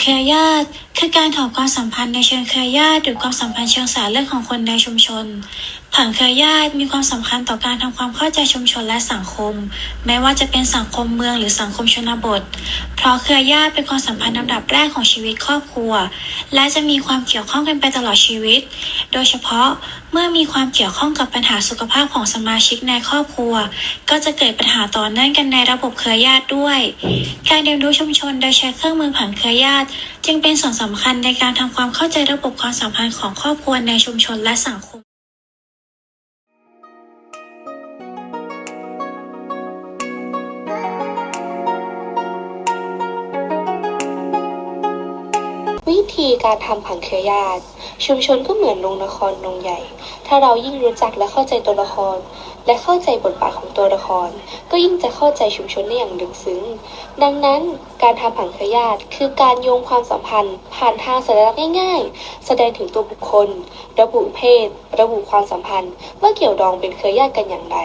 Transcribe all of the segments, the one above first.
เครือญาติ คือการถอดความสัมพันธ์ในเชิงเครือญาติหรือความสัมพันธ์เชิงสายเลือดของคนในชุมชน ผังเครือญาติมีความสำคัญต่อการทำความเข้าใจชุมชนและสังคมไม่ว่าจะเป็นสังคมเมืองหรือสังคมชนบท เพราะเครือญาติเป็นความสัมพันธ์ลำดับแรกของชีวิตครอบครัว และจะมีความเกี่ยวข้องกันไปตลอดชีวิต โดยเฉพาะเมื่อมีความเกี่ยวข้องกับปัญหาสุขภาพของสมาชิกในครอบครัว ก็จะเกิดปัญหาต่อเนื่องกันในระบบเครือญาติด้วย การเรียนรู้ชุมชนโดยใช้เครื่องมือผังเครือญาติ จึงเป็นส่วนสำคัญในการทำความเข้าใจระบบความสัมพันธ์ของครอบครัวในชุมชนและสังคม ธีการทำผังเครือญาติ ชุมชนก็เหมือนโรงละครโรงใหญ่ ถ้าเรายิ่งรู้จักและเข้าใจตัวละคร และเข้าใจบทบาทของตัวละคร ก็ยิ่งจะเข้าใจชุมชนได้อย่างลึกซึ้ง ดังนั้นการทำผังเครือญาตคือการโยงความสัมพันธ์ ผ่านทางสัญลักษณ์ง่าย ๆ แสดงถึงตัวบุคคล ระบุเพศ ระบุความสัมพันธ์ ว่าเกี่ยวดองเป็นเครือญาติกันอย่างไร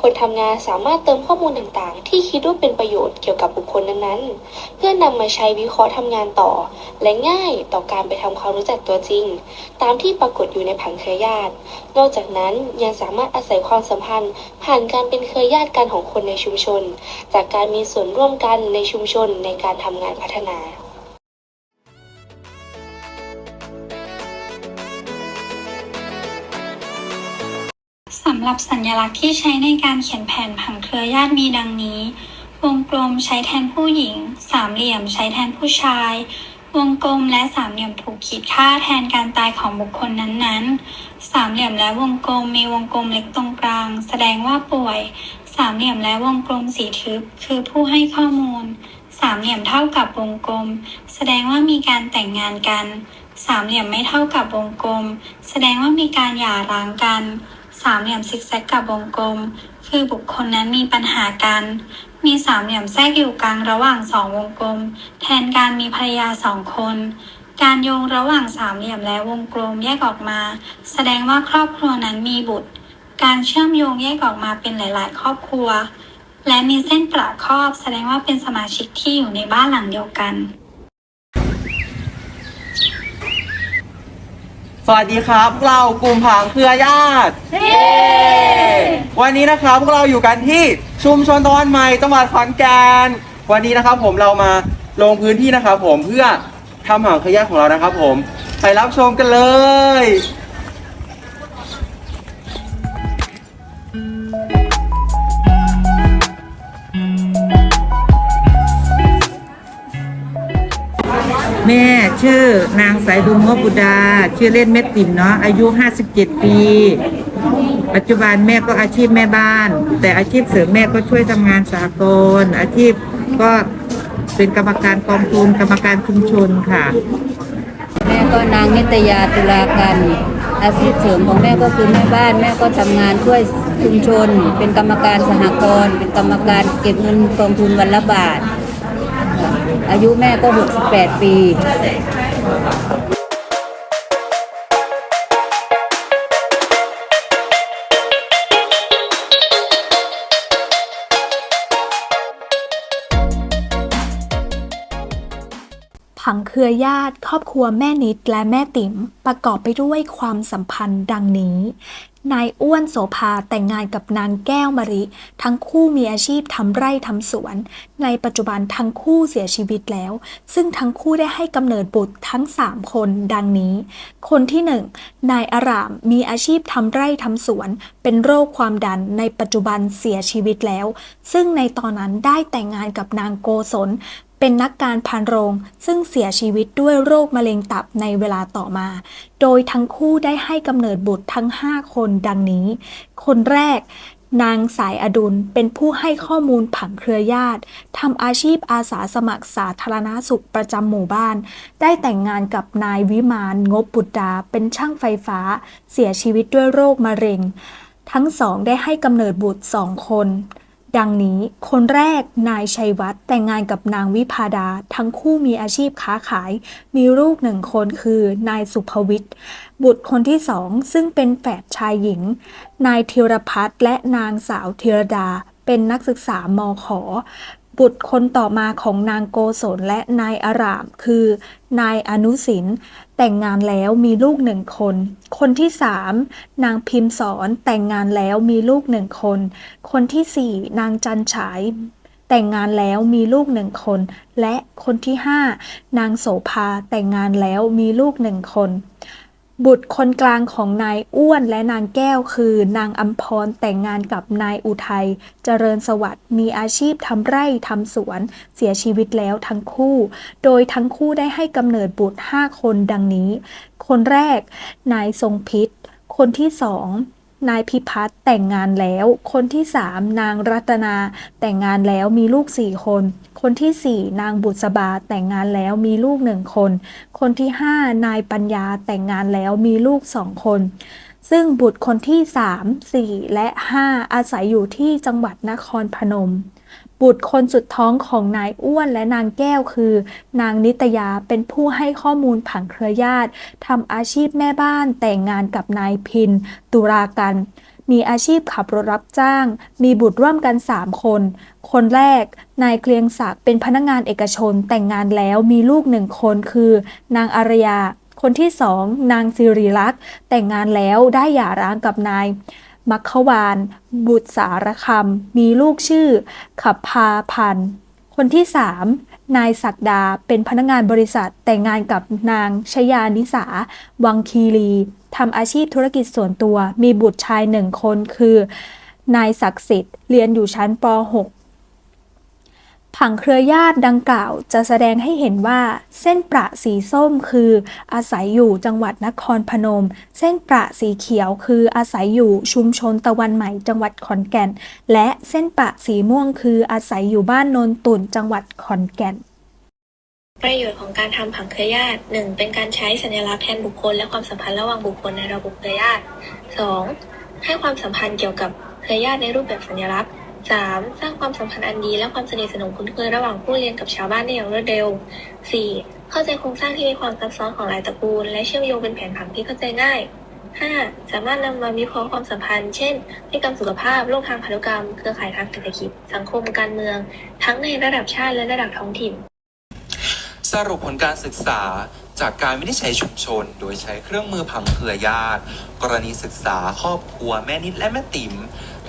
คนทำงานสามารถเติมข้อมูลต่างๆ ที่คิดว่าเป็นประโยชน์เกี่ยวกับบุคคลนั้นๆ เพื่อนำมาใช้วิเคราะห์ทำงานต่อ และง่ายต่อการไปทำความรู้จักตัวจริง ตามที่ปรากฏอยู่ในผังเครือญาติ นอกจากนั้นยังสามารถอาศัยความสัมพันธ์ ผ่านการเป็นเครือญาติกันของคนในชุมชน จากการมีส่วนร่วมกันในชุมชนในการทำงานพัฒนาสำหรับสัญลักษณ์ที่ใช้ในการเขียนแผนผังเครือญาติมีดังนี้ วงกลมใช้แทนผู้หญิง สามเหลี่ยมใช้แทนผู้ชาย วงกลมและสามเหลี่ยมถูกขีดค่าแทนการตายของบุคคลนั้นๆ สามเหลี่ยมและวงกลมมีวงกลมเล็กตรงกลาง แสดงว่าป่วย สามเหลี่ยมและวงกลมสีทึบ คือผู้ให้ข้อมูล สามเหลี่ยมเท่ากับวงกลม แสดงว่ามีการแต่งงานกัน สามเหลี่ยมไม่เท่ากับวงกลม แสดงว่ามีการหย่าร้างกัน สามเหลี่ยมซิกแซกกับวงกลม คือบุคคลนั้นมีปัญหากัน มีสามเหลี่ยมแทรกอยู่กลางระหว่างสองวงกลม แทนการมีภรรยาสองคน การโยงระหว่างสามเหลี่ยมและวงกลมแยกออกมา แสดงว่าครอบครัวนั้นมีบุตร การเชื่อมโยงแยกออกมาเป็นหลาย ๆ ครอบครัว และมีเส้นประครอบแสดงว่าเป็นสมาชิกที่อยู่ในบ้านหลังเดียวกัน สวัสดีครับพวกเรากลุ่มผังเครือญาติ วันนี้นะครับพวกเราอยู่กันที่ชุมชนตะวันใหม่จังหวัดขอนแก่นวันนี้นะครับผมเรามาลงพื้นที่นะครับ ผมเพื่อทำผังเครือญาติของเรานะครับ ผมไปรับชมกันเลยแม่ชื่อนางสายดุงงบบุดา ชื่อเล่นแม่ติ๋มเนาะอายุ 57 ปี ปัจจุบันแม่ก็อาชีพแม่บ้าน แต่อาชีพเสริมแม่ก็ช่วยทำงานสากล อาชีพก็เป็นกรรมการกองทุนกรรมการชุมชนค่ะ แม่ก็นางนิตยาตุลากันอาชีพเสริมของแม่ก็คือแม่บ้านแม่ก็ทำงานช่วยชุมชน เป็นกรรมการสหกรณ์เป็นกรรมการเก็บเงินกองทุนวันละบาท อายุแม่ก็ 68 ปี ผังเครือญาติ ครอบครัวแม่นิดและแม่ติ๋มประกอบไปด้วยความสัมพันธ์ดังนี้ นายอ้วนโสภาแต่งงานกับนางแก้วมริ ทั้งคู่มีอาชีพทำไร่ทำสวน ในปัจจุบันทั้งคู่เสียชีวิตแล้ว ซึ่งทั้งคู่ได้ให้กำเนิดบุตรทั้ง 3 คนดังนี้ คนที่1นายอารามมีอาชีพทำไร่ทำสวน เป็นโรคความดันในปัจจุบันเสียชีวิตแล้ว ซึ่งในตอนนั้นได้แต่งงานกับนางโกศล เป็นนักการพานโรง ซึ่งเสียชีวิตด้วยโรคมะเร็งตับในเวลาต่อมา โดยทั้งคู่ได้ให้กำเนิดบุตรทั้ง 5 คนดังนี้ คนแรกนางสายอดุลเป็นผู้ให้ข้อมูลผังเครือญาติทำอาชีพอาสาสมัครสาธารณสุขประจำหมู่บ้าน ได้แต่งงานกับนายวิมานงบบุตรดา เป็นช่างไฟฟ้า เสียชีวิตด้วยโรคมะเร็ง ทั้งสองได้ให้กำเนิดบุตรสองคน ดังนี้คนแรกนายชัยวัฒน์แต่งงานกับนางวิพาดา ทั้งคู่มีอาชีพค้าขาย มีลูกหนึ่งคนคือนายสุภวิทย์ บุตรคนที่สองซึ่งเป็นแฝดชายหญิง นายธีรพัฒน์และนางสาวธีรดาเป็นนักศึกษามขอ บุตรคนต่อมาของนางโกศลและนายอาราม คือนายอนุสินแต่งงานแล้วมีลูกหนึ่งคน คนที่สามนางพิมพ์สอนแต่งงานแล้วมีลูกหนึ่งคน คนที่สี่นางจันฉาย แต่งงานแล้วมีลูกหนึ่งคน และคนที่ห้านางโสภาแต่งงานแล้วมีลูกหนึ่งคน บุตรคนกลางของนายอ้วนและนางแก้วคือนางอัมพรแต่งงานกับนายอุทัยเจริญสวัสดิ์มีอาชีพทำไร่ทำสวน เสียชีวิตแล้วทั้งคู่ โดยทั้งคู่ได้ให้กำเนิดบุตร 5 คนดังนี้ คนแรก นายทรงพิษ คนที่สอง นายพิพัฒน์แต่งงานแล้ว คนที่สามนางรัตนาแต่งงานแล้วมีลูกสี่คน คนที่สี่นางบุษบาแต่งงานแล้วมีลูกหนึ่งคน คนที่ห้านายปัญญาแต่งงานแล้วมีลูกสองคนซึ่งบุตรคนที่สามสี่และห้าอาศัยอยู่ที่จังหวัดนครพนม บุตรคนสุดท้องของนายอ้วนและนางแก้วคือ นางนิตยาเป็นผู้ให้ข้อมูลผังเครือญาติทำอาชีพแม่บ้านแต่งงานกับนายพิน ตุรากันมีอาชีพขับรถรับจ้าง มีบุตรร่วมกัน 3 คน คนแรก นายเกรียงศักดิ์เป็นพนักงานเอกชนแต่งงานแล้วมีลูกหนึ่งคนคือ นางอารยา คนที่สองนางสิริลักษ์แต่งงานแล้วได้หย่าร้างกับนาย มัคควาน บุตรสารคำมีลูกชื่อ ขับพาพันธ์คนที่สามนายศักดาเป็นพนักงานบริษัทแต่งงานกับนางชยานิสา วังคีรีทำอาชีพธุรกิจส่วนตัว มีบุตรชายหนึ่งคนคือ นายศักดิ์สิทธิ์เรียนอยู่ชั้นป .6 ผังเครือญาติดังกล่าวจะแสดงให้เห็นว่า เส้นประสีส้มคือ อาศัยอยู่จังหวัดนครพนม เส้นประสีเขียวคืออาศัยอยู่ชุมชนตะวันใหม่จังหวัดขอนแก่น และเส้นประสีม่วงคืออาศัยอยู่บ้านโนนตุ่นจังหวัดขอนแก่นประโยชน์ของการทำผังเครือญาติ 1. เป็นการใช้สัญลักษณ์แทนบุคคลและความสัมพันธ์ระหว่างบุคคลในระบบเครือญาติ 2. ให้ความสัมพันธ์เกี่ยวกับเครือญาติในรูปแบบสัญลักษณ์ 3. สร้างความสัมพันธ์อันดีและความสนิทสนมคุ้นเคยระหว่างผู้เรียนกับชาวบ้านได้อย่างรวดเร็ว 4. เข้าใจโครงสร้างที่มีความซับซ้อนของหลายตระกูล และเชื่อมโยงเป็นแผนผังที่เข้าใจง่าย 5. สามารถนำมาวิเคราะห์ความสัมพันธ์ เช่นพฤติกรรมสุขภาพ โรคทางพันธุกรรม เครือข่ายทางเศรษฐกิจ สังคม การเมือง ทั้งในระดับชาติและระดับท้องถิ่น สรุปผลการศึกษาจากการวินิจฉัยชุมชน โดยใช้เครื่องมือผังเครือญาติ กรณีศึกษาครอบครัวแม่นิดและแม่ติ๋ม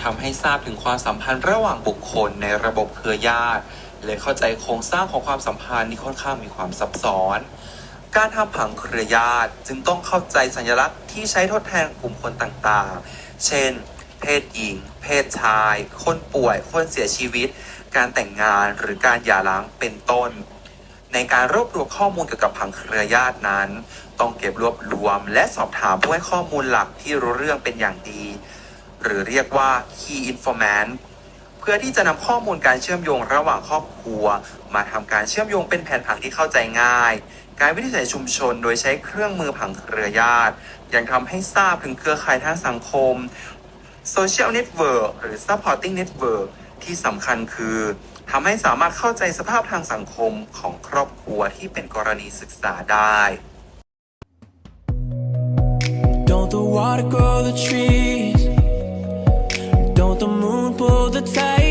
ทำให้ทราบถึงความสัมพันธ์ระหว่างบุคคลในระบบเครือญาติและเข้าใจโครงสร้างของความสัมพันธ์ที่ค่อนข้างมีความซับซ้อน การทำผังเครือญาติจึงต้องเข้าใจสัญลักษณ์ที่ใช้ทดแทนกลุ่มคนต่างๆ เช่น เพศหญิง เพศชาย คนป่วย คนเสียชีวิต การแต่งงานหรือการหย่าร้างเป็นต้น ในการรวบรวมข้อมูลเกี่ยวกับผังเครือญาตินั้น ต้องเก็บรวบรวมและสอบถามผู้ให้ข้อมูลหลักที่รู้เรื่องเป็นอย่างดี หรือเรียกว่า key informant เพื่อที่จะนำข้อมูลการเชื่อมโยงระหว่างครอบครัว มาทำการเชื่อมโยงเป็นแผนผังที่เข้าใจง่าย การวิจัยชุมชนโดยใช้เครื่องมือผังเครือญาติ ยังทำให้ทราบถึงเครือข่ายทางสังคม Social Network หรือ Supporting Network ที่สำคัญคือทำให้สามารถเข้าใจสภาพทางสังคมของครอบครัวที่เป็นกรณีศึกษาได้ Don't the water grow the tree? The moon pull the tide?